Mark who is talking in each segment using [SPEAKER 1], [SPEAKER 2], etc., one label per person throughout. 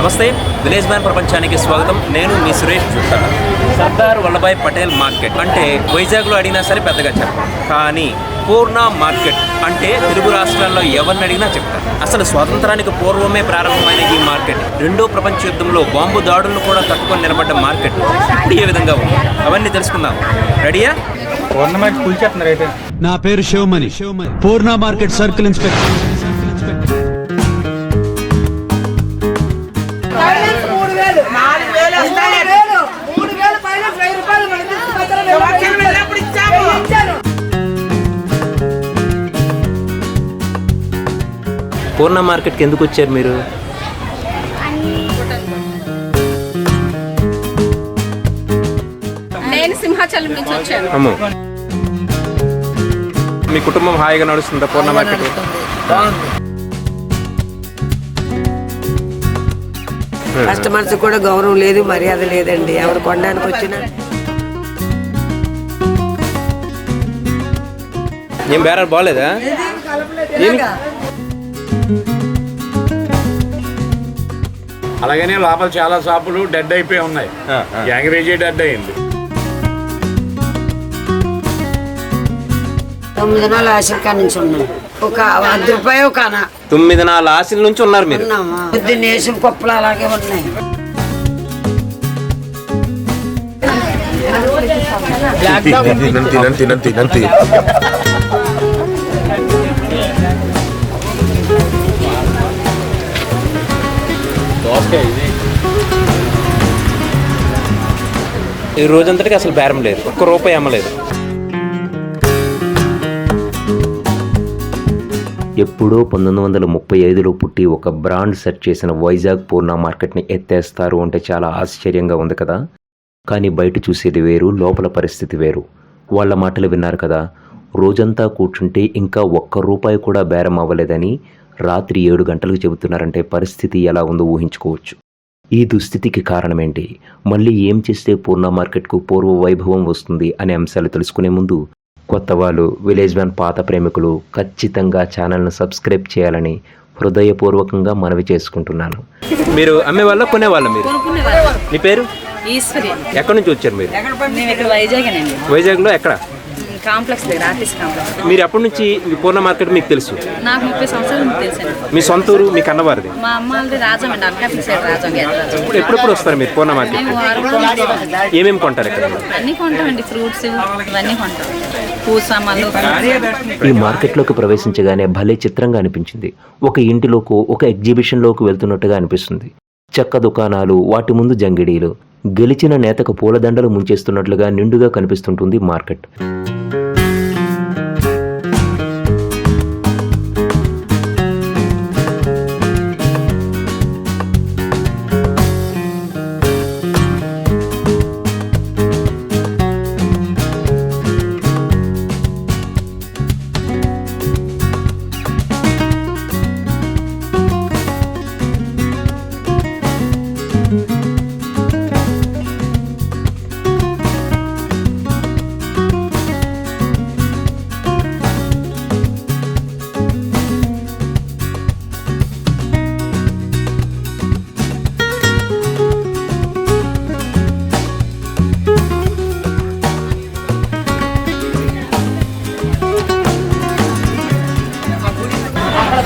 [SPEAKER 1] నమస్తే village man ప్రపంచానికి స్వాగతం. నేను మీ సురేష్ చుట్టా సర్దార్ వల్లభాయ్ పటేల్ మార్కెట్. అంటే వైజాగ్లో అడిగినా సరే పెద్దగా చెప్పారు. కానీ పూర్ణ మార్కెట్ అంటే తెలుగు రాష్ట్రాల్లో ఎవరిని అడిగినా చెప్తారు. అసలు స్వాతంత్రానికి పూర్వమే ప్రారంభమైన ఈ మార్కెట్ రెండో ప్రపంచ యుద్ధంలో బాంబు దాడులను కూడా తట్టుకొని నిలబడ్డ మార్కెట్. ఇప్పుడు ఏ విధంగా ఉంది? అవన్నీ తెలుసుకుందాం. రెడీయా
[SPEAKER 2] నా పేరు Shivamani. Purna market circle inspector.
[SPEAKER 1] Purna మార్కెట్కి ఎందుకు వచ్చారు మీరు?
[SPEAKER 3] నేను సింహాచలం నుంచి వచ్చాను.
[SPEAKER 1] అమ్ము. మీ కుటుంబం హాయిగా నడుస్తుందా పూర్ణ మార్కెట్?
[SPEAKER 4] కస్టమర్స్ కూడా గౌరవం లేదు మర్యాద లేదండి. ఎవరు కొనడానికి వచ్చినా.
[SPEAKER 1] ఏం బేరాలు బాగలేదా
[SPEAKER 5] అలాగనే లోపల చాలా షాపులు డెడ్ అయిపోయి ఉన్నాయి. యాంగ్రేజీ డెడ్ అయింది.
[SPEAKER 4] తొమ్మిది నెలల ఆశికా నుంచి ఉన్నాం. ఒక వంద రూపాయి ఒక
[SPEAKER 1] తొమ్మిది నాలుగు ఆశల నుంచి ఉన్నారు మీరు?
[SPEAKER 4] పొద్దున్న వేసిన కుప్పలు అలాగే ఉన్నాయి.
[SPEAKER 6] తినండి తినండి తినండి తినండి.
[SPEAKER 1] ఈ రోజంతటికి అసలు బేరం లేదు. ఒక్క రూపాయి అమ్మలేదు. ఎప్పుడో పంతొమ్మిది వందల ముప్పై ఐదులో పుట్టి ఒక బ్రాండ్ సెట్ చేసిన వైజాగ్ పూర్ణ మార్కెట్ని ఎత్తేస్తారు అంటే చాలా ఆశ్చర్యంగా ఉంది కదా? కానీ బయట చూసేది వేరు లోపల పరిస్థితి వేరు. వాళ్ళ మాటలు విన్నారు కదా? రోజంతా కూర్చుంటే ఇంకా ఒక్క రూపాయి కూడా బేరం అవ్వలేదని రాత్రి ఏడు గంటలకు చెబుతున్నారంటే పరిస్థితి ఎలా ఉందో ఊహించుకోవచ్చు. ఈ దుస్థితికి కారణమేంటి? మళ్ళీ ఏం చేస్తే పూర్ణ మార్కెట్కు పూర్వ వైభవం వస్తుంది అనే అంశాలు తెలుసుకునే ముందు కొత్త వాళ్ళు విలేజ్ మ్యాన్ పాత ప్రేమికులు ఖచ్చితంగా ఛానల్ను సబ్స్క్రైబ్ చేయాలని హృదయపూర్వకంగా మనవి చేసుకుంటున్నాను. మీరు అమ్మే వాళ్ళ కొనేవాళ్ళ మీరు? మీ పేరు? ఎక్కడి నుంచి వచ్చారు మీరు?
[SPEAKER 3] వైజాగేనండి
[SPEAKER 1] వైజాగ్లో ఎక్కడ?
[SPEAKER 3] కాంప్లెక్స్ దగ్గర ఆర్టిస్ట్ కాంప్లెక్స్
[SPEAKER 1] మీరు ఎప్పటి నుంచి ఈ పూర్ణ మార్కెట్ మీకు తెలుసు?
[SPEAKER 3] నాకు ముప్పై సంవత్సరాల నుంచి తెలుసండి
[SPEAKER 1] మీ సొంత ఊరు మీ కన్నవారిది?
[SPEAKER 3] మా అమ్మ వాళ్ళది రాజం అండి అనకాపల్లి సైడ్ రాజం.
[SPEAKER 1] ఇప్పుడు ఎప్పుడెప్పుడు వస్తారు మీరు పూర్ణ మార్కెట్?
[SPEAKER 3] మేము వారం రోజులు
[SPEAKER 1] ఏమేమి కొంటారు ఇక్కడ?
[SPEAKER 3] అన్నీ కొంటామండి ఫ్రూట్స్ ఇవన్నీ కొంటాం. సామాన్లు
[SPEAKER 1] ఈ మార్కెట్లోకి ప్రవేశించగానే భలే చిత్రంగా అనిపించింది. ఒక ఇంటిలోకి ఒక ఎగ్జిబిషన్లోకి వెళ్తున్నట్టుగా అనిపిస్తుంది. చెక్క దుకాణాలు వాటి ముందు జంగిడీలు. గెలిచిన నేతకు పూలదండలు ముంచేస్తున్నట్లుగా నిండుగా కనిపిస్తుంటుంది మార్కెట్.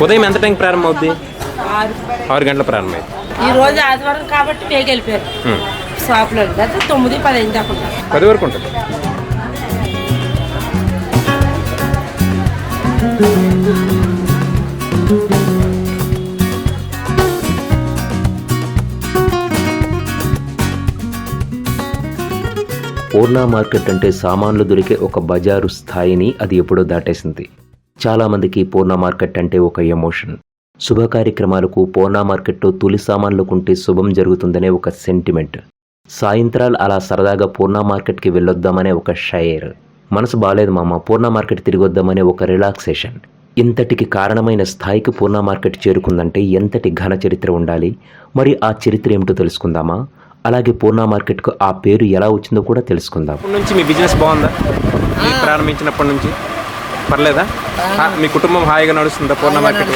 [SPEAKER 1] ఉదయం ఎంత టైం ప్రారంభం అవుద్ది ఆరు గంటల ప్రారంభం
[SPEAKER 7] ఈ రోజు ఆదివారం కాబట్టి పేగి వెళ్ళిపోయారు. షాపులో అయితే తొమ్మిది పదిహేను దాకా ఉంటారు.
[SPEAKER 1] పది వరకు ఉంటుంది. పూర్ణ మార్కెట్ అంటే సామాన్లు దొరికే ఒక బజారు స్థాయిని అది ఎప్పుడో దాటేసింది. చాలామందికి పూర్ణ మార్కెట్ అంటే ఒక ఎమోషన్. శుభ కార్యక్రమాలకు పూర్ణ మార్కెట్లో తొలి సామాన్లు కొంటే శుభం జరుగుతుందనే ఒక సెంటిమెంట్. సాయంత్రాలు అలా సరదాగా పూర్ణ మార్కెట్కి వెళ్ళొద్దామనే ఒక షైర్. మనసు బాగాలేదు మామ పూర్ణ మార్కెట్ తిరిగి వద్దామనే ఒక రిలాక్సేషన్. ఇంతటికి కారణమైన స్థాయికి పూర్ణ మార్కెట్ చేరుకుందంటే ఎంతటి ఘన చరిత్ర ఉండాలి? మరి ఆ చరిత్ర ఏమిటో తెలుసుకుందామా? అలాగే పూర్ణ మార్కెట్కు ఆ పేరు ఎలా వచ్చిందో కూడా తెలుసుకుందాం. నుంచి మీ బిజినెస్ బాగుందా? మీరు ప్రారంభించినప్పటి నుంచి? పర్లేదా ఆ, మీ కుటుంబం హాయిగా నడుస్తుందా పూర్ణ మార్కెట్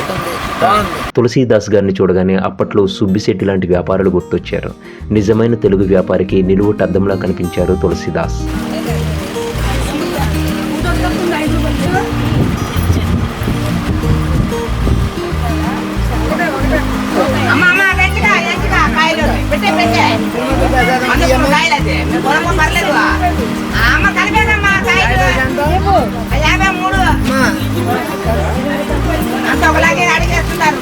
[SPEAKER 1] తులసీదాస్ గారిని చూడగానే అప్పట్లో సుబ్బిశెట్టి లాంటి వ్యాపారులు గుర్తొచ్చారు నిజమైన తెలుగు వ్యాపారికి నిలువుటద్దంలా కనిపించారు తులసీదాస్
[SPEAKER 8] కలిపేదమ్మా కాయలు యాభై అంత ఒకలాగే అడిగేస్తున్నారు.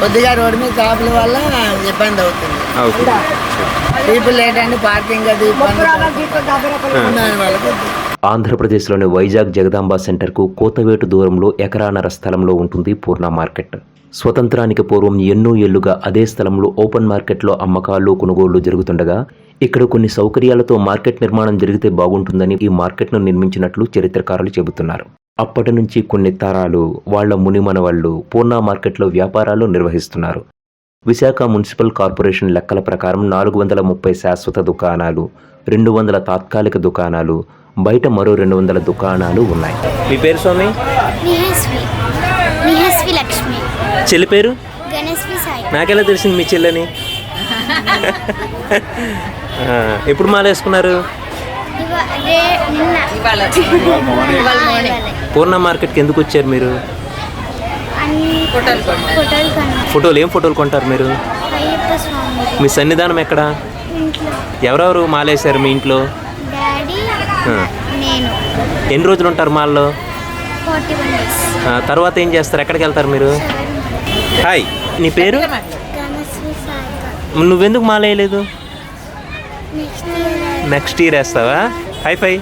[SPEAKER 4] కొద్దిగా రోడ్డు మీద షాపుల వల్ల ఇబ్బంది అవుతుంది. పీపుల్ ఏంటంటే పార్కింగ్ అది
[SPEAKER 1] ఆంధ్రప్రదేశ్లోని వైజాగ్ జగదాంబ సెంటర్కు కోతవేటు దూరంలో ఎకరాన్నర స్థలంలో ఉంటుంది పూర్ణ మార్కెట్. స్వతంత్రానికి పూర్వం ఎన్నో ఏళ్ళుగా అదే స్థలంలో ఓపెన్ మార్కెట్లో అమ్మకాలు కొనుగోళ్ళు జరుగుతుండగా ఇక్కడ కొన్ని సౌకర్యాలతో మార్కెట్ నిర్మాణం జరిగితే బాగుంటుందని ఈ మార్కెట్ను నిర్మించినట్లు చరిత్రకారులు చెబుతున్నారు. అప్పటి నుంచి కొన్ని తరాలు వాళ్ళ మునిమనవాళ్ళు పూర్ణ మార్కెట్లో వ్యాపారాలు నిర్వహిస్తున్నారు. విశాఖ మున్సిపల్ కార్పొరేషన్ లెక్కల ప్రకారం నాలుగు వందల ముప్పై శాశ్వత దుకాణాలు రెండు వందల తాత్కాలిక దుకాణాలు బయట మరో రెండు వందల దుకాణాలు ఉన్నాయి. మీ పేరు స్వామి?
[SPEAKER 9] లక్ష్మి.
[SPEAKER 1] చెల్లి పేరు? నాకెలా తెలిసింది మీ చెల్లని? ఎప్పుడు మాల వేసుకున్నారు. పూర్ణ మార్కెట్కి ఎందుకు వచ్చారు మీరు?
[SPEAKER 9] అన్ని
[SPEAKER 3] ఫోటోలు
[SPEAKER 1] ఏం ఫోటోలు కొంటారు మీరు? మీ సన్నిధానం ఎక్కడ? ఎవరెవరు మాలేశారు మీ ఇంట్లో?
[SPEAKER 9] డాడీ
[SPEAKER 1] ఆ.
[SPEAKER 9] నేను.
[SPEAKER 1] ఎన్ని రోజులు ఉంటారు మాల్లో? తర్వాత ఏం చేస్తారు? ఎక్కడికి వెళ్తారు మీరు? హాయ్ నీ పేరు? నువ్వెందుకు మాలేయలేదు
[SPEAKER 9] నెక్స్ట్ ఇయర్
[SPEAKER 1] నెక్స్ట్ ఇయర్ వేస్తావా? హై ఫై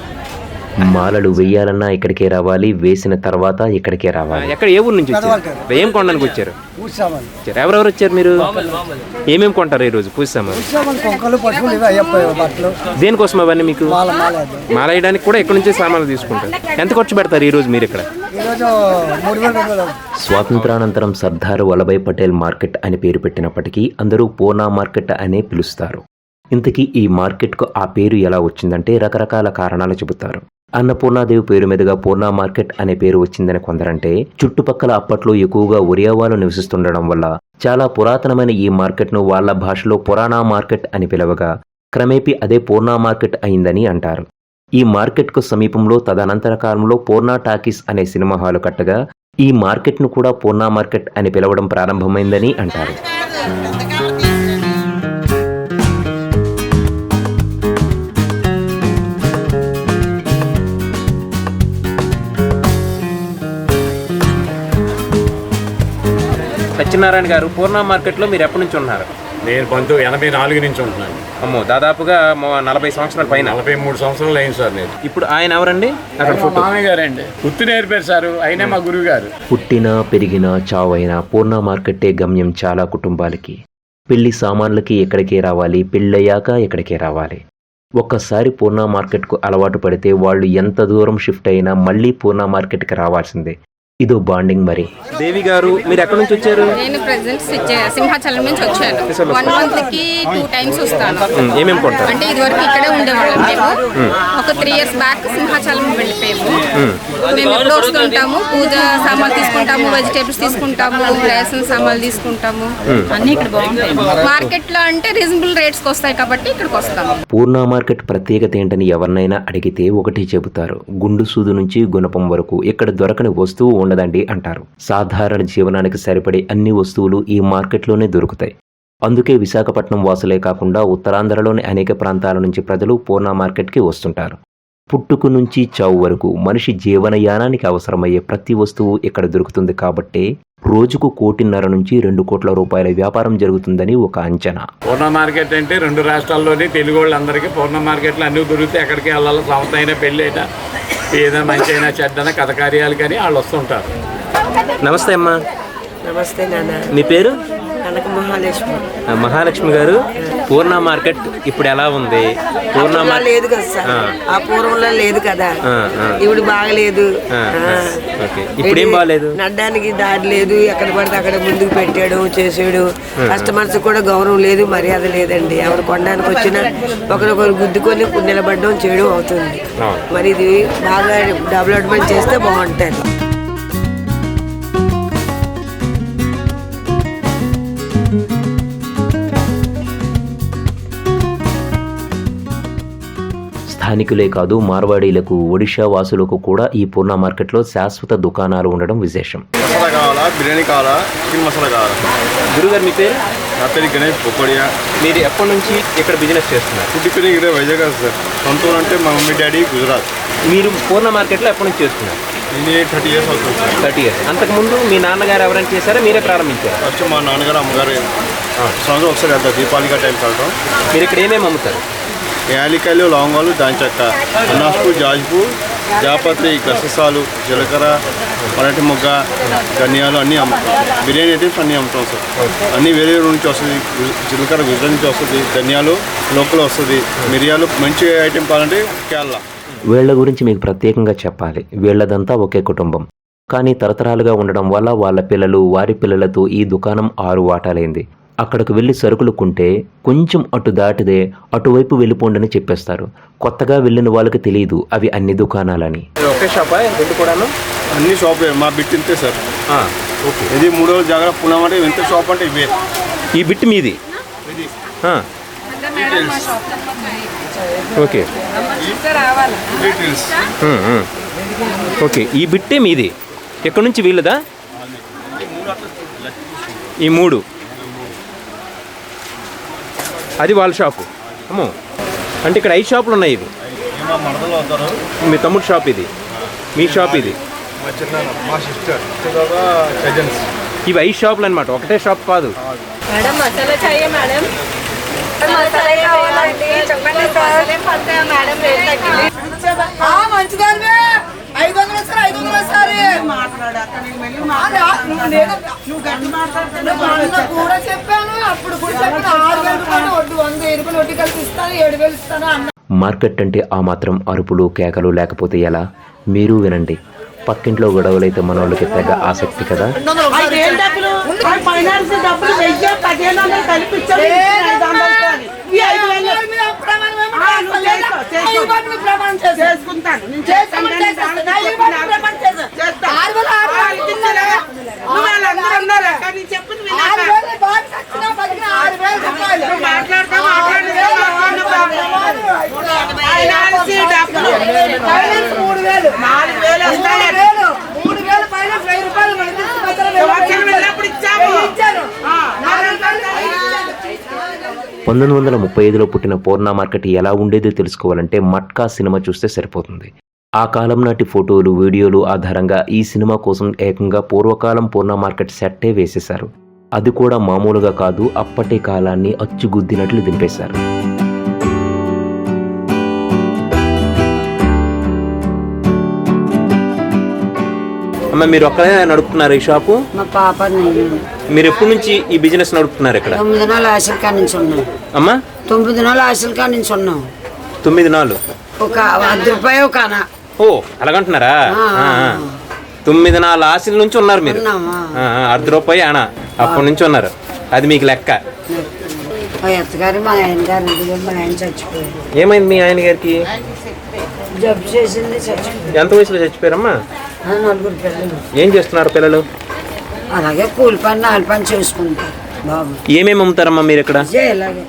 [SPEAKER 1] మాలలు వేయాలన్నా ఇక్కడికే రావాలి వేసిన తర్వాత ఇక్కడికే రావాలి. ఎక్కడ ఏ ఊరు నుంచి వచ్చారు? ఏం కొనడానికి వచ్చారు. ఎవరెవరు వచ్చారు మీరు? ఏమేమి కొంటారు ఈ రోజు పూజ దేనికోసం అవన్నీ మీకు?
[SPEAKER 10] మాల మాల అది.
[SPEAKER 1] మాల వేయడానికి కూడా ఇక్కడ నుంచి సామాన్లు తీసుకుంటారు. ఎంత ఖర్చు పెడతారు ఈ రోజు మీరు ఇక్కడ? స్వాతంత్రానంతరం సర్దార్ వల్లభాయ్ పటేల్ మార్కెట్ అని పేరు పెట్టినప్పటికీ అందరూ పూనా మార్కెట్ అనే పిలుస్తారు. ఇంతకీ ఈ మార్కెట్కు ఆ పేరు ఎలా వచ్చిందంటే రకరకాల కారణాలు చెబుతారు. అన్నపూర్ణాదేవి పేరు మీదుగా పూర్ణ మార్కెట్ అనే పేరు వచ్చిందని కొందరంటే చుట్టుపక్కల అప్పట్లో ఎక్కువగా ఒరియావాలు నివసిస్తుండడం వల్ల చాలా పురాతనమైన ఈ మార్కెట్ను వాళ్ళ భాషలో పురాణా మార్కెట్ అని పిలవగా క్రమేపీ అదే పూర్ణ మార్కెట్ అయిందని అంటారు. ఈ మార్కెట్కు సమీపంలో తదనంతర కాలంలో పూర్ణ టాకీస్ అనే సినిమా హాలు కట్టగా ఈ మార్కెట్ను కూడా పూర్ణ మార్కెట్ అని పిలవడం ప్రారంభమైందని అంటారు. సత్యనారాయణ గారు పూర్ణ మార్కెట్లో మీరు ఎప్పటి నుంచి ఉన్నారు?
[SPEAKER 5] నేను పంతొమ్మిది ఎనభై నాలుగు నుంచి ఉంటున్నాను.
[SPEAKER 1] అమ్మో దాదాపుగా నలభై సంవత్సరాల పైన.
[SPEAKER 5] నలభై మూడు సంవత్సరాలు అయింది సార్ నేను.
[SPEAKER 1] ఇప్పుడు ఆయన ఎవరండి?
[SPEAKER 5] మామయ్య గారండి గుర్తు నేర్పారు సార్ అయినా మా గురువు గారు
[SPEAKER 1] పుట్టినా పెరిగినా చావైనా పూర్ణ మార్కెట్టే గమ్యం చాలా కుటుంబాలకి. పెళ్ళి సామాన్లకి ఎక్కడికే రావాలి పెళ్ళయ్యాక ఎక్కడికే రావాలి. ఒక్కసారి పూర్ణ మార్కెట్కు అలవాటు పడితే వాళ్ళు ఎంత దూరం షిఫ్ట్ అయినా మళ్ళీ పూర్ణ మార్కెట్కి రావాల్సిందే. ఇదో బాండింగ్ మరి. దేవి గారు మీరు ఎక్కడి నుంచి వచ్చారు?
[SPEAKER 3] నేను ప్రెసెంట్ సింహాచలం నుంచి వచ్చాను. వన్ మంత్కి టూ టైమ్స్ వస్తాను.
[SPEAKER 1] ఏమేమి కొంటారు
[SPEAKER 3] అంటే ఇదివరకు ఇక్కడే ఉండేవాళ్ళం మేము. ఒక త్రీ ఇయర్స్ బ్యాక్ సింహాచలం వెళ్ళిపోయాము. మేము. ఎప్పుడు వస్తుంటాము పూజ సామాన్లు తీసుకుంటాము వెజిటేబుల్స్ తీసుకుంటాము రేషన్ సామాన్లు తీసుకుంటాము. అన్ని ఇక్కడ బాగుంటాయి. మార్కెట్లో అంటే రీజనబుల్ రేట్స్ వస్తాయి కాబట్టి ఇక్కడికి వస్తాము
[SPEAKER 1] పూర్ణ మార్కెట్ ప్రత్యేకత ఏంటని ఎవరినైనా అడిగితే ఒకటి చెబుతారు. గుండు సూదు నుంచి గుణపం వరకు ఇక్కడ దొరకని వస్తువు ఉన్నదండి అంటారు. సాధారణ జీవనానికి సరిపడే అన్ని వస్తువులు ఈ మార్కెట్లోనే దొరుకుతాయి. అందుకే విశాఖపట్నం వాసులే కాకుండా ఉత్తరాంధ్రలోని అనేక ప్రాంతాల నుంచి ప్రజలు పూర్ణ మార్కెట్కి వస్తుంటారు. పుట్టుకు నుంచి చావు వరకు మనిషి జీవనయానానికి అవసరమయ్యే ప్రతి వస్తువు ఇక్కడ దొరుకుతుంది కాబట్టే రోజుకు కోటిన్నర నుంచి రెండు కోట్ల రూపాయల వ్యాపారం జరుగుతుందని ఒక అంచనా.
[SPEAKER 5] పూర్ణ మార్కెట్ అంటే రెండు రాష్ట్రాల్లోని తెలుగు వాళ్ళందరికీ పూర్ణ మార్కెట్లు అన్ని దొరికితే ఎక్కడికి వెళ్ళాలి సంస్థ అయినా పెళ్ళి అయినా ఏదైనా మంచి అయినా చెడ్డన కథ కార్యాలు కానీ వాళ్ళు వస్తుంటారు.
[SPEAKER 1] నమస్తే అమ్మా.
[SPEAKER 4] నమస్తే నాన్న.
[SPEAKER 1] మీ పేరు?
[SPEAKER 4] మహాలక్ష్మి.
[SPEAKER 1] ఆ, మహాలక్ష్మి గారు పూర్ణ మార్కెట్ ఇప్పుడు ఎలా ఉంది? పూర్ణ
[SPEAKER 4] లేదు కదా సార్. ఆ. పూర్వంలో లేదు కదా. ఇప్పుడు బాగలేదు.
[SPEAKER 1] ఇప్పుడు ఏం బాగాలేదు?
[SPEAKER 4] నడ్డానికి దారి లేదు. ఎక్కడ పడితే అక్కడ ముందుకు పెట్టాడు చేసాడు. కస్టమర్స్ కూడా గౌరవం లేదు మర్యాద లేదండి. ఎవరు కొనడానికి వచ్చినా ఒకరొకరు గుద్దుకొని నిలబడడం చేయడం అవుతుంది. మరి ఇది బాగా డెవలప్మెంట్ చేస్తే బాగుంటుంది.
[SPEAKER 1] స్థానికులే కాదు మార్వాడీలకు ఒడిషా వాసులకు కూడా ఈ పూర్ణ మార్కెట్లో శాశ్వత దుకాణాలు ఉండడం విశేషం.
[SPEAKER 6] మసాలా కావాలా బిర్యానీ కావాలా చికెన్ మసాలా కావాలా
[SPEAKER 1] గురుగారు మీ పేరు?
[SPEAKER 6] నా పేరు గణేష్ పొక్కడియా
[SPEAKER 1] మీరు ఎప్పటి నుంచి ఇక్కడ బిజినెస్ చేస్తున్నారు?
[SPEAKER 6] పుట్టిపోయి ఇక్కడ వైజాగ్ సార్. సొంతూరు అంటే మా మమ్మీ డాడీ గుజరాత్.
[SPEAKER 1] మీరు పూర్ణ మార్కెట్లో ఎప్పటి నుంచి చేస్తున్నారు?
[SPEAKER 6] ఇది థర్టీ ఇయర్స్ అవుతుంది సార్.
[SPEAKER 1] Thirty years. అంతకుముందు మీ నాన్నగారు ఎవరైనా చేశారా? మీరే ప్రారంభించారు?
[SPEAKER 6] ఫస్ట్ మా నాన్నగారు అమ్మగారు సంవత్సరం ఒకసారి వెళ్తారు దీపావళిగా టైంకి వెళ్తాం.
[SPEAKER 1] మీరు ఇక్కడ ఏమేమి అమ్ముతారు?
[SPEAKER 6] యాలికాయలు లవంగాలు దాని చెక్క అన్నాస్పు జాజిపు జాపత్రి గససాలు జీలకర్ర పరటి మొగ్గ ధనియాలు అన్నీ అమ్ముతాం బిర్యానీ ఐటమ్స్ అన్నీ అమ్ముతాం సార్. అన్నీ వేరే వేరే నుంచి వస్తుంది. జీలకర్ర గుజరాత్ నుంచి వస్తుంది. ధనియాలు లోకల్ వస్తుంది. మిరియాలు మంచి ఐటెం కావాలంటే కేరళ.
[SPEAKER 1] వీళ్ళ గురించి మీకు ప్రత్యేకంగా చెప్పాలి. వీళ్ళదంతా ఒకే కుటుంబం. కానీ తరతరాలుగా ఉండడం వల్ల వాళ్ళ పిల్లలు వారి పిల్లలతో ఈ దుకాణం ఆరు వాటాలైంది అక్కడికి వెళ్ళి సరుకులు కొంటే కొంచెం అటు దాటిదే అటువైపు వెళ్ళిపోండని చెప్పేస్తారు. కొత్తగా వెళ్ళిన వాళ్ళకి తెలియదు అవి అన్ని దుకాణాలని. ఒకే షాపా? రెండు కూడాను?
[SPEAKER 6] అన్ని షాప్ మా బిట్ ఇంతే సార్.
[SPEAKER 1] ఓకే.
[SPEAKER 6] ఇది మూడో జాగ్రత్త పుణ్యం అంటే ఇంత షాప్ అంటే ఇవే.
[SPEAKER 1] ఈ బిట్ మీది? ఆ, okay.
[SPEAKER 6] Details
[SPEAKER 1] um, um. Okay. ఈ బిట్టే మీది? ఎక్కడి నుంచి వీళ్ళదా? ఈ మూడు. అది వాళ్ళ షాపు. అమ్మో. అంటే ఇక్కడ ఐదు షాపులు ఉన్నాయి ఇవి.
[SPEAKER 6] మా
[SPEAKER 1] తమ్ముడు షాప్ ఇది. మీ షాప్ ఇది. ఇవి ఐదు షాపులు అనమాట ఒకటే షాప్ కాదు.
[SPEAKER 7] మేడం మసాలా చాయే మేడం. మసాలా కావాలండి చెప్పండి సార్. మేడం? రేట్ తగ్గింది
[SPEAKER 8] మంచిదానివే. ఐదు వందలు వస్తారు ఐదు వందలు కూడా చెప్పాను అప్పుడు కూడా చెప్పాను ఆరు వేల రూపాయలు వడ్డు వంద వెయ్యి రూపాయలు వడ్డీ కలిసి ఇస్తాను ఏడు వేలు ఇస్తాను అన్న.
[SPEAKER 1] మార్కెట్ అంటే ఆ మాత్రం అరుపులు కేకలు లేకపోతే ఎలా? మీరు వినండి. పక్కింట్లో గొడవలైతే మనోళ్ళకి తెగ ఆసక్తి కదా?
[SPEAKER 8] డబ్బులు వేలు. చేసుకుంటాను నేను చేస్తాను కానీ దాని చేస్తా. వాళ్ళకి ఇచ్చేలా? నువ్వు వాళ్ళందరూ ఉన్నారు. కానీ చెప్పింది వినాక. నువ్వు మాట్లాడతా, మాట్లాడతా, మాట్లాడతా. ఫైనాన్స్ డబ్బులు. నాలుగు వేలు వస్తాయి. సంవత్సరం వెళ్ళినప్పుడు ఇచ్చాము. ఆ, నాలుగు వేలు
[SPEAKER 1] పంతొమ్మిది వందల ముప్పై ఐదులో పుట్టిన పూర్ణ మార్కెట్ ఎలా ఉండేదో తెలుసుకోవాలంటే మట్కా సినిమా చూస్తే సరిపోతుంది. ఆ కాలం నాటి ఫోటోలు వీడియోలు ఆధారంగా ఈ సినిమా కోసం ఏకంగా పూర్వకాలం పూర్ణ మార్కెట్ సెట్టే వేసేశారు. అది కూడా మామూలుగా కాదు అప్పటి కాలాన్ని అచ్చుగుద్దినట్లు దింపేశారు. అమ్మ మీరు ఒక్కడే నడుపుతున్నారు ఈ షాపు?
[SPEAKER 4] మా పాప నేను.
[SPEAKER 1] మీరు ఎప్పటి నుంచి ఈ బిజినెస్ నడుపుతున్నారు ఇక్కడ?
[SPEAKER 4] తొమ్మిది నెలల ఆశలకా నుంచి ఉన్నాం.
[SPEAKER 1] అమ్మా?
[SPEAKER 4] తొమ్మిది నెలల ఆశలకా నుంచి ఉన్నాం.
[SPEAKER 1] తొమ్మిది నాలుగు?
[SPEAKER 4] ఒక అర్ధ రూపాయి ఒక అన
[SPEAKER 1] ఓ అలాగంటున్నారా?
[SPEAKER 4] ఆ,
[SPEAKER 1] ఆ, ఆ. తొమ్మిది నాలుగు ఆశల నుంచి ఉన్నారు మీరు?
[SPEAKER 4] ఉన్నామా?
[SPEAKER 1] ఆ, ఆ, అర్ధ రూపాయి అన? అప్పటి నుంచి ఉన్నారు. అది మీకు లెక్క.
[SPEAKER 4] మా అత్తగారు మా ఆయన గారు ఇదిగో మా ఆయన చచ్చిపోయారు.
[SPEAKER 1] ఏమైంది మీ ఆయన గారికి?
[SPEAKER 4] జబ్బు చేసింది చచ్చిపోయారు.
[SPEAKER 1] ఎంత వయసులో చచ్చిపోయారమ్మా?
[SPEAKER 4] నలుగురు పిల్లలు.
[SPEAKER 1] ఏం చేస్తున్నారు పిల్లలు?
[SPEAKER 4] అలాగే కూలి పని నాలుగు పని చేసుకుంటారు బాబు.
[SPEAKER 1] ఏమేమి అమ్ముతారమ్మా మీరు ఇక్కడ?
[SPEAKER 4] ఇదే ఇలాగే.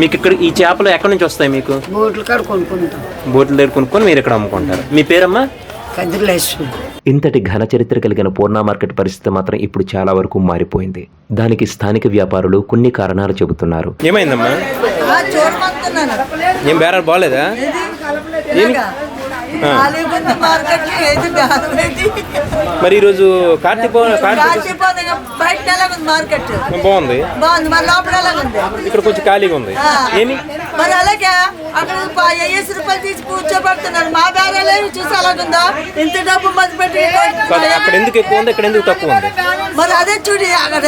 [SPEAKER 1] మీకు ఇక్కడ ఈ చేపలు ఎక్కడి నుంచి వస్తాయి మీకు?
[SPEAKER 4] బోట్ల కాడ కొనుక్కుంటాం.
[SPEAKER 1] బోట్ల దగ్గర కొనుక్కొని మీరు ఇక్కడ అమ్ముకుంటారు. మీ పేరమ్మా?
[SPEAKER 4] కదిరిలేశ్వరి
[SPEAKER 1] ఇంతటి ఘన చరిత్ర కలిగిన పూర్ణ మార్కెట్ పరిస్థితి మాత్రం ఇప్పుడు చాలా వరకు మారిపోయింది. దానికి స్థానిక వ్యాపారులు కొన్ని కారణాలు చెబుతున్నారు. ఏమైందమ్మా? ఏం బేరాలు బాగాలేదా
[SPEAKER 4] ఖాళీగా
[SPEAKER 11] మరి ఈరోజు కార్తీక
[SPEAKER 4] మార్కెట్?
[SPEAKER 11] బాగుంది.
[SPEAKER 4] బాగుంది లోపల ఎలాగుంది?
[SPEAKER 11] ఇక్కడ కొంచెం ఖాళీగా ఉంది. ఏమి?
[SPEAKER 4] మరి అలాగే అక్కడ వెయ్యేసి రూపాయలు తీసి కూర్చోబెడుతున్నారు. మా బేరాలే చూసి అలాగుందా ఇంత డబ్బు మంది పెట్టి
[SPEAKER 11] అక్కడ ఎందుకు ఎక్కువ ఉంది? ఇక్కడ ఎందుకు తక్కువ ఉంది?
[SPEAKER 4] మరి అదే చూడి అక్కడ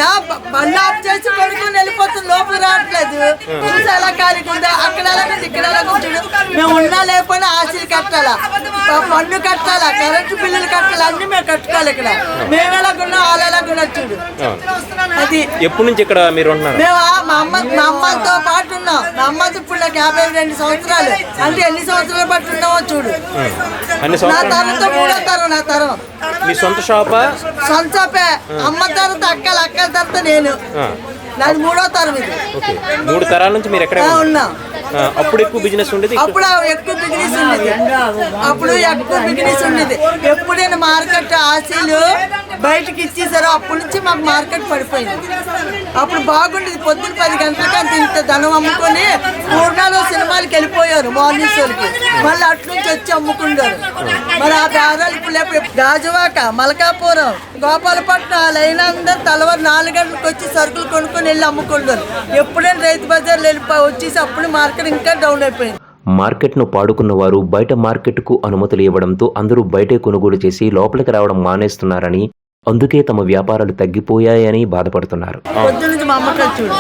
[SPEAKER 4] బండి ఆఫ్ చేసి కొడుకుని వెళ్ళిపోతుంది లోపల రావట్లేదు. చూసి ఎలా ఖాళీగా ఉందా? అక్కడ ఎలాగుంది? ఇక్కడ ఎలాగుంది? చూడు. మేము ఉన్నా లేకపోయినా ఆశలు కట్టాలా? పన్ను కట్టాలా? కరెంటు బిల్లులు కట్టాలా? అన్ని మేము కట్టుకోవాలి ఇక్కడ. మేము ఎలాగున్నా వాళ్ళు ఎలాగున్నా చూడు. అది
[SPEAKER 11] ఎప్పటి నుంచి ఇక్కడ మీరు ఉంటున్నారు?
[SPEAKER 4] మేము మా అమ్మ మా అమ్మతో పాటు ఉన్నాం. మా అమ్మతో ఇప్పుడు నాకు యాభై రెండు సంవత్సరాలు. అంటే ఎన్ని సంవత్సరాలు బట్టి ఉన్నామో చూడు.
[SPEAKER 11] అన్ని
[SPEAKER 4] నా తరంతో మూడో తరం నా తరం.
[SPEAKER 11] మీ సొంత షాపా?
[SPEAKER 4] సొంతపే అమ్మ తర్వాత అక్కల అక్కల తర్వాత నేను. నాది మూడో తరం ఇది
[SPEAKER 11] ఓకే. మూడు తరాల నుంచి మీరు ఎక్కడే
[SPEAKER 4] ఉన్నాం.
[SPEAKER 11] అప్పుడు ఎక్కువ బిజినెస్ ఉండేది?
[SPEAKER 4] అప్పుడు ఎక్కువ బిజినెస్ ఉండేది. అప్పుడు ఎక్కువ బిజినెస్ ఉండేది. ఎప్పుడైనా మార్కెట్ ఆశీలు బయటకి ఇచ్చేసారో అప్పటి నుంచి మాకు మార్కెట్ పడిపోయింది. అప్పుడు బాగుండేది. పొద్దున్న పది గంటలకి అంత ఇంత ధనం అమ్ముకొని పూర్ణాలు సినిమాలకి వెళ్ళిపోయారు మార్నింగ్ షోలకి మళ్ళీ అటు నుంచి వచ్చి అమ్ముకుంటారు మరి ఆ బేరాలు ఇప్పుడు గాజువాక మలకాపురం గోపాలపట్నం లైన్ అందరు తెల్లవారు నాలుగు గంటలకు వచ్చి సరుకులు కొనుక్కొని వెళ్ళి అమ్ముకుంటారు ఎప్పుడైనా రైతు బజార్లు వచ్చేసి అప్పుడు మార్కెట్ ఇంకా డౌన్ అయిపోయింది.
[SPEAKER 1] మార్కెట్ను పాడుకున్న వారు బయట మార్కెట్కు అనుమతులు ఇవ్వడంతో అందరూ బయటే కొనుగోలు చేసి లోపలికి రావడం మానేస్తున్నారని అందుకే తమ వ్యాపారాలు తగ్గిపోయాయని బాధపడుతున్నారు
[SPEAKER 4] పొద్దు నుంచి మా అమ్మకాలు చూడు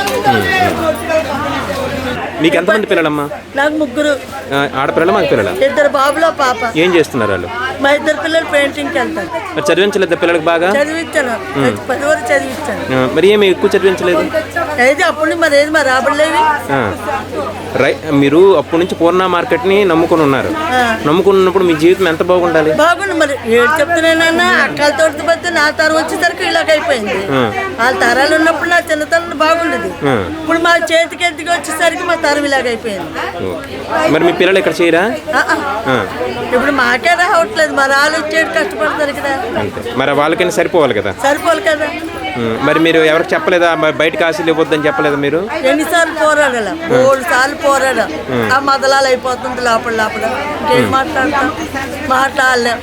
[SPEAKER 11] మీకు ఎంతమంది పిల్లలమ్మా?
[SPEAKER 4] నాకు ముగ్గురు.
[SPEAKER 11] ఆడపిల్లల మగ పిల్లల?
[SPEAKER 4] ఇద్దరు బాబులో పాప.
[SPEAKER 11] ఏం చేస్తున్నారు వాళ్ళు?
[SPEAKER 4] మా ఇద్దరు పిల్లలు పెయింటింగ్కి వెళ్తారు.
[SPEAKER 11] మరి చదివించలేదు పిల్లలకు బాగా?
[SPEAKER 4] చదివించాను. పది వరకు చదివించాను.
[SPEAKER 11] మరి ఏమి ఎక్కువ చదివించలేదు?
[SPEAKER 4] అయితే అప్పుడు మరి ఏది మరి రాబడలేవి.
[SPEAKER 11] రై మీరు అప్పటి నుంచి పూర్ణ మార్కెట్ని నమ్ముకుని ఉన్నారు. నమ్ముకుని ఉన్నప్పుడు మీ జీవితం ఎంత బాగుండాలి?
[SPEAKER 4] బాగుంది మరి. ఏడు చెప్తున్నానన్నా అక్కల తోటి పోతే నా తరం వచ్చేసరికి ఇలాగ అయిపోయింది. వాళ్ళ తరాలు ఉన్నప్పుడు నా చిన్నతనం బాగుండేది. ఇప్పుడు మా చేతికి ఎత్తుకి వచ్చేసరికి మా ఇలాగ అయిపోయింది.
[SPEAKER 11] మరి మీ పిల్లలు ఇక్కడ చేయరా?
[SPEAKER 4] ఇప్పుడు మాకే రావట్లేదు మరి వాళ్ళు వచ్చేది కష్టపడతారు కదా.
[SPEAKER 11] అంతే. మరి వాళ్ళకైనా సరిపోవాలి కదా?
[SPEAKER 4] సరిపోలు కదా.
[SPEAKER 11] మరి మీరు ఎవరికి చెప్పలేదా? మరి బయటకు ఆశలు ఇవ్వద్దని చెప్పలేదా మీరు?
[SPEAKER 4] ఎన్నిసార్లు పోరాడాల? మూడు సార్లు పోరాడా ఆ మదలాలు అయిపోతుంది లోపల లోపల. ఇంకేం మాట్లాడతాం? మాట్లాడలేం.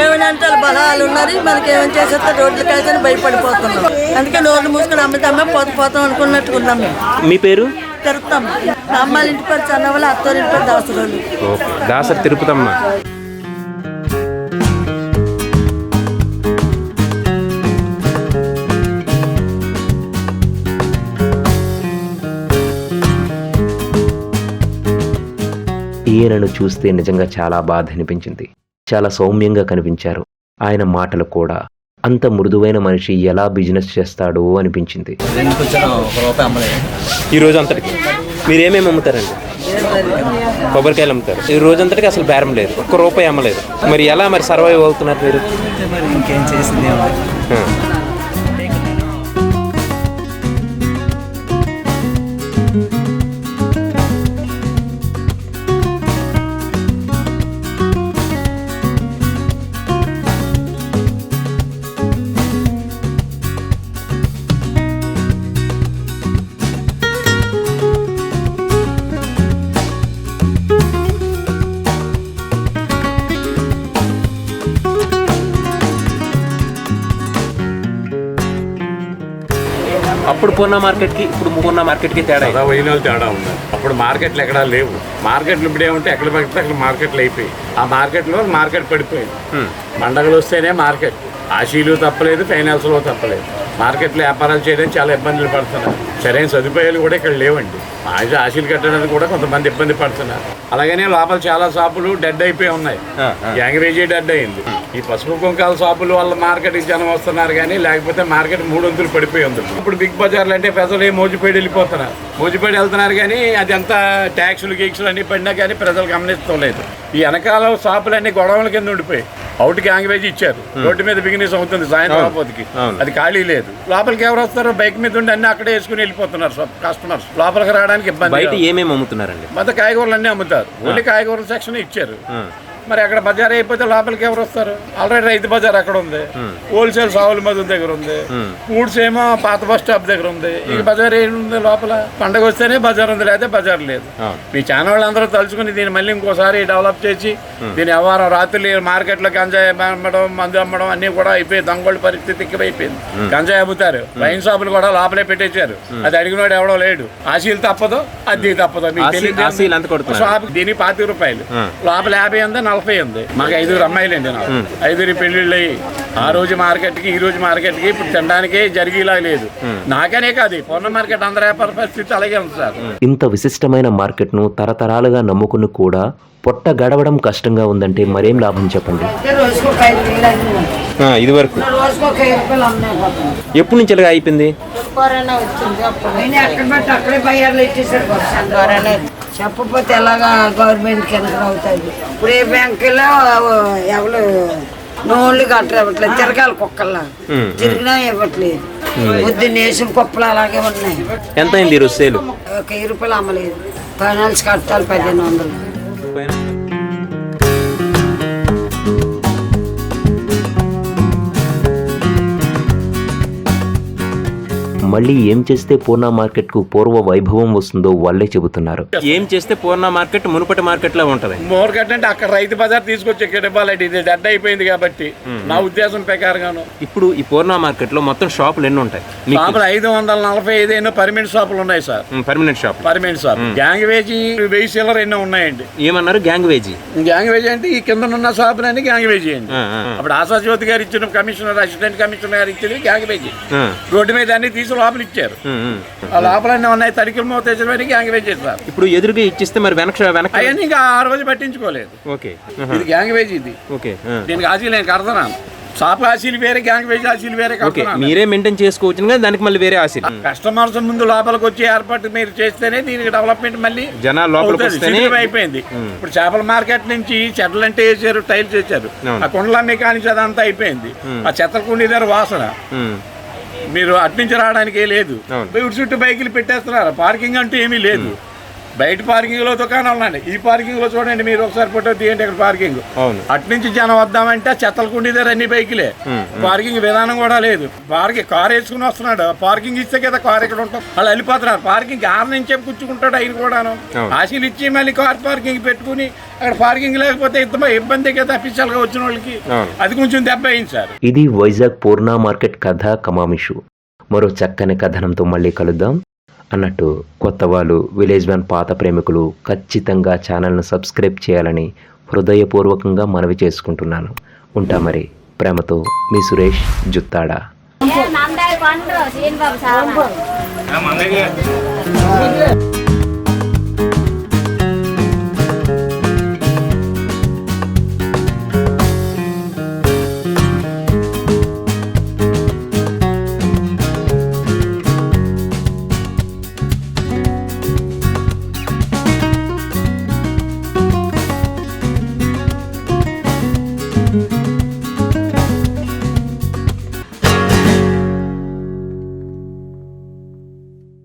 [SPEAKER 4] ఏమైనా అంటే బలాలు ఉన్నారు మనకి ఏమైనా చేసేస్తే రోడ్లు కాదని భయపడిపోతున్నాం. అందుకే నోళ్ళు మూసుకొని అమ్మితే అమ్మే పోత పోతాం మేము.
[SPEAKER 11] మీ పేరు?
[SPEAKER 4] తిరుగుతాం మా ఇంటి పేరు చన్నవాళ్ళు అత్తోరి ఇంటి పేరు దాసరోళ్ళు
[SPEAKER 11] ఓకే. దాసరి తిరుపతమ్మ.
[SPEAKER 1] ఈయనను చూస్తే నిజంగా చాలా బాధ అనిపించింది. చాలా సౌమ్యంగా కనిపించారు. ఆయన మాటలు కూడా అంత మృదువైన మనిషి ఎలా బిజినెస్ చేస్తాడో అనిపించింది.
[SPEAKER 11] ఈ రోజు అంతటికి మీరు ఏమేమి అమ్ముతారండి? కొబ్బరికాయలు అమ్ముతారు. ఈ రోజు అంతటికి అసలు బేరం లేదు. ఒక్క రూపాయి అమ్మలేదు. మరి ఎలా మరి సర్వైవ్ అవుతున్నారు మీరు?
[SPEAKER 10] ఇంకేం చేసింది
[SPEAKER 11] పూర్ణ మార్కెట్కి ఇప్పుడు పూర్ణ మార్కెట్కి తేడా
[SPEAKER 5] వైనాలు తేడా ఉంది. అప్పుడు మార్కెట్లు ఎక్కడా లేవు. మార్కెట్లు ఇప్పుడు ఏమంటే ఎక్కడ పడితే అక్కడ మార్కెట్లు అయిపోయి ఆ మార్కెట్లో మార్కెట్ పడిపోయింది. పండగలు వస్తేనే మార్కెట్. ఆశీలు తప్పలేదు ఫైనాన్స్లో తప్పలేదు. మార్కెట్లో వ్యాపారాలు చేయడం చాలా ఇబ్బందులు పడుతున్నారు. సరైన సదుపాయాలు కూడా ఇక్కడ లేవండి. ఆశ ఆశీలు కట్టడానికి కూడా కొంతమంది ఇబ్బంది పడుతున్నారు. అలాగనే లోపల చాలా షాపులు డెడ్ అయిపోయి ఉన్నాయి. గ్యాంగ్రేజీ డెడ్ అయింది. ఈ పసుపు కుంకాల షాపుల వల్ల మార్కెట్కి జనం వస్తున్నారు కానీ లేకపోతే మార్కెట్ మూడొంతులు పడిపోయి ఉంది. ఇప్పుడు బిగ్ బజార్లు అంటే ప్రజలు ఏ మోజుపేడి వెళ్ళిపోతున్నారు? మోజుపేడి వెళ్తున్నారు కానీ అది అంతా ట్యాక్సులు గీక్సులు అన్ని పడినా కానీ ప్రజలు గమనిస్తూ లేదు. ఈ వెనకాల షాపులన్నీ గొడవల కింద ఉండిపోయి అవుట్ గ్యాంగ్వేజ్ ఇచ్చారు. రోడ్డు మీద బిగినెస్ అవుతుంది సాయంత్రం. అది ఖాళీ లేదు. లోపలికి ఎవరు వస్తారో బైక్ మీద ఉండి అన్ని అక్కడే వేసుకుని వెళ్ళిపోతున్నారు కస్టమర్స్ లోపలికి రావడానికి ఇబ్బంది
[SPEAKER 11] బయట ఏమేమి అమ్ముతున్నారండి?
[SPEAKER 5] మొత్తం కాయగూరలు అన్నీ అమ్ముతారు. ఓన్లీ కాయగూరల సెక్షన్ ఇచ్చారు. మరి అక్కడ బజార్ అయిపోతే లోపలికి ఎవరు వస్తారు? ఆల్రెడీ రైతు బజార్ అక్కడ ఉంది. హోల్సేల్ సావుల మధు దగ్గర ఉంది. ఫూడ్స్ ఏమో పాత బస్ స్టాప్ దగ్గర ఉంది. ఇక బజార్ ఏమి ఉంది లోపల? పండగ వస్తేనే బజార్ ఉంది లేకపోతే బజార్ లేదు. మీ ఛానల్ వాళ్ళందరూ తలుచుకుని దీన్ని మళ్ళీ ఇంకోసారి డెవలప్ చేసి దీని వ్యవహారం రాత్రి మార్కెట్లో గంజాయి అమ్మడం మందు అమ్మడం అన్ని కూడా అయిపోయి దొంగోళ్ళ పరిస్థితి ఎక్కువైపోయింది గంజాయి అమ్ముతారు. వైన్ షాపులు కూడా లోపలే పెట్టేశారు. అది అడిగినోడు ఎవడో లేడు. ఆశీలు తప్పదు అది తప్పదు. మీకు తెలియదు. షాప్ దీనికి పాతిక రూపాయలు. లోపల యాభై ఉంది నలభై ఉంది. మాకు ఐదుగురు అమ్మాయిలు అండి నాకు. ఐదుగురి పెళ్ళిళ్ళు అయ్యి ఆ రోజు మార్కెట్కి ఈ రోజు మార్కెట్కి ఇప్పుడు తినడానికి జరిగేలా లేదు. నాకనే కాదు పూర్ణ మార్కెట్ అందరి వ్యాపార పరిస్థితి అలాగే ఉంది సార్.
[SPEAKER 1] ఇంత విశిష్టమైన మార్కెట్ను తరతరాలుగా నమ్ముకుని కూడా పొట్ట గడవడం కష్టంగా ఉందంటే మరేం లాభం చెప్పండి?
[SPEAKER 11] ఇది వరకు. ఎప్పటి నుంచి ఇలాగ అయిపోయింది?
[SPEAKER 8] చెప్పకపోతే ఎలాగా గవర్నమెంట్ కింద అవుతుంది ఇప్పుడు ఏ బ్యాంకులో ఎవరు నోళ్ళు ఇవ్వట్లేదు తిరగాలి కుక్కల్లా. తిరిగినా ఇవ్వట్లేదు. పొద్దున్న వేసిన కుప్పలు అలాగే ఉన్నాయి.
[SPEAKER 11] ఎంత అయింది ఈరోజు సేలు
[SPEAKER 8] ఒక వెయ్యి రూపాయలు అమ్మలేదు. ఫైనాన్స్ కట్టాలి పదిహేను వందలు.
[SPEAKER 1] మళ్ళీ ఏం చేస్తే పూర్ణ మార్కెట్కు పూర్వ వైభవం వస్తుందో వాళ్ళే చెబుతున్నారు.
[SPEAKER 11] ఏం చేస్తే పూర్ణ మార్కెట్ మునుపటి మార్కెట్లో ఉంటది?
[SPEAKER 5] మార్కెట్ అంటే అక్కడ రైతు బజార్ తీసుకొచ్చి ఇక్కడ ఇవ్వాలండి ఇది డెడ్ అయిపోయింది కాబట్టి. నా ఉద్దేశం ప్రకారంగాను.
[SPEAKER 11] ఇప్పుడు ఈ పూర్ణ మార్కెట్లో మొత్తం షాపులు ఎన్ని ఉంటాయి?
[SPEAKER 5] షాపులు ఐదు వందల నలభై ఐదు ఎన్నో పర్మనెంట్ షాపులు ఉన్నాయి sir.
[SPEAKER 11] Permanent shop
[SPEAKER 5] permanent shop gang వేజీ వెయ్యి సిల్లర్ ఎన్నో ఉన్నాయండి.
[SPEAKER 11] ఏమన్నారు? గ్యాంగ్ వేజీ
[SPEAKER 5] గ్యాంగ్ వేజీ అంటే ఈ కింద ఉన్న షాపులన్నీ గ్యాంగ్ వేజీ అండి. అప్పుడు ఆశా జ్యోతి గారు ఇచ్చిన కమిషనర్ అసిస్టెంట్ కమిషనర్ గారు ఇచ్చింది గ్యాంగ్ వేజీ రోడ్డు మీద అన్ని తీసి లోపల ఇచ్చారు. ఆ లోపలన్నీ ఉన్నాయి తనిఖీలు మోతేసిన గ్యాంగ్ వేజీ సార్.
[SPEAKER 11] ఇప్పుడు ఎదురుగా ఇచ్చిస్తే మరి వెనక వెనక
[SPEAKER 5] అవన్నీ ఇంకా ఆ రోజు పట్టించుకోలేదు.
[SPEAKER 11] ఓకే.
[SPEAKER 5] ఇది గ్యాంగ్ వేజీ ఇది
[SPEAKER 11] ఓకే.
[SPEAKER 5] దీనికి ఆశీలు నేను కడతాను. షాప్ ఆశీలు వేరే గ్యాంగ్ వేజీ ఆశీలు వేరే
[SPEAKER 11] ఓకే మీరే మెయింటైన్ చేసుకోవచ్చు కానీ దానికి మళ్ళీ వేరే ఆశ
[SPEAKER 5] కస్టమర్స్ ముందు లోపలికి వచ్చి ఏర్పాటు మీరు చేస్తేనే దీనికి డెవలప్మెంట్ మళ్ళీ
[SPEAKER 11] జనాలు లోపలికి. వస్తేనే
[SPEAKER 5] అయిపోయింది. ఇప్పుడు చేపల మార్కెట్ నుంచి చెట్లు అంటే వేసారు టైల్స్ వేసారు. ఆ కుండల మెకానిక్స్ అదంతా అయిపోయింది. ఆ చెత్త కుండి దగ్గర వాసన. మీరు అట్నుంచి రావడానికి లేదు. చుట్టూ బైకులు పెట్టేస్తున్నారు? పార్కింగ్ అంటూ ఏమీ లేదు. బయట పార్కింగ్లో దుకాణాలు ఉన్నాయి ఈ పార్కింగ్లో చూడండి మీరు ఒకసారి ఫోటో తీయండి ఇక్కడ పార్కింగ్
[SPEAKER 11] అవును.
[SPEAKER 5] అట్నుంచి జనం వద్దామంటే చెత్తలు కుండి దగ్గర అన్ని బైకులే పార్కింగ్ విధానం కూడా లేదు. పార్కింగ్ కార్ వేసుకుని వస్తున్నాడు. పార్కింగ్ ఇస్తే కదా కార్ ఇక్కడ ఉంటాం వాళ్ళు వెళ్ళిపోతున్నారు. పార్కింగ్ ఆరు నుంచే కూర్చుకుంటాడు ఆయన కూడాను. ఆశలు ఇచ్చి మళ్ళీ కార్ పార్కింగ్ పెట్టుకుని అక్కడ పార్కింగ్ లేకపోతే ఇంత ఇబ్బంది కదా అఫీషియల్గా వచ్చిన వాళ్ళకి. అది కొంచెం దెబ్బ అయింది సార్.
[SPEAKER 1] ఇది వైజాగ్ పూర్ణ మార్కెట్ కథ కమామిషు. మరో చక్కని కథనంతో మళ్ళీ కలుద్దాం. అన్నట్టు కొత్త వాళ్ళు విలేజ్ మ్యాన్ పాత ప్రేమికులు ఖచ్చితంగా ఛానల్ను సబ్స్క్రైబ్ చేయాలని హృదయపూర్వకంగా మనవి చేసుకుంటున్నాను. ఉంటా మరి ప్రేమతో మీ సురేష్ జుత్తాడా?
[SPEAKER 9] పండు